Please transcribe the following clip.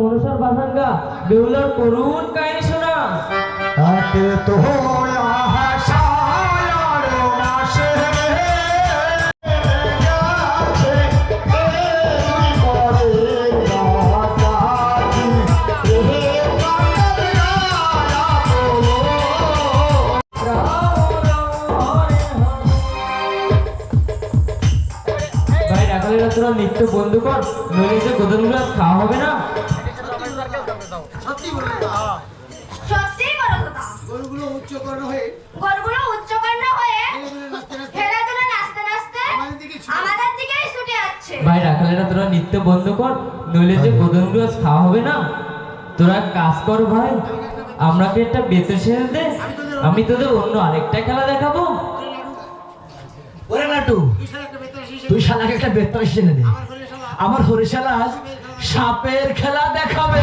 মনসার বাসাঙ্গা বেহুলার করুণ কাহিনী শোনা। তো তোরা নিত্য বন্ধু কর নইলে যে গোদনগুলো খাওয়া হবে না। উচ্চকর্ণ হয়ে উচ্চকণ্ঠ হয়ে খেলাধুলো নাচতে নাচতে খেলাধুলা নাচতে নাচতে আমাদের দিকে ছুটে আমাদের দিকেই ছুটে যাচ্ছে ভাই রাখালেরা তোরা নিত্য বন্ধ কর নইলে যে আজ খাওয়া হবে না। তোরা কাজ কর ভাই একটা সেরে দে আমি তোদের অন্য আরেকটা খেলা দেখাবো। ওরে লাটু তুই শালা একটা বেতার শিশে তুই শালাকে একটা বেতন দে। আমার হরিশালা। সাপের খেলা দেখাবে।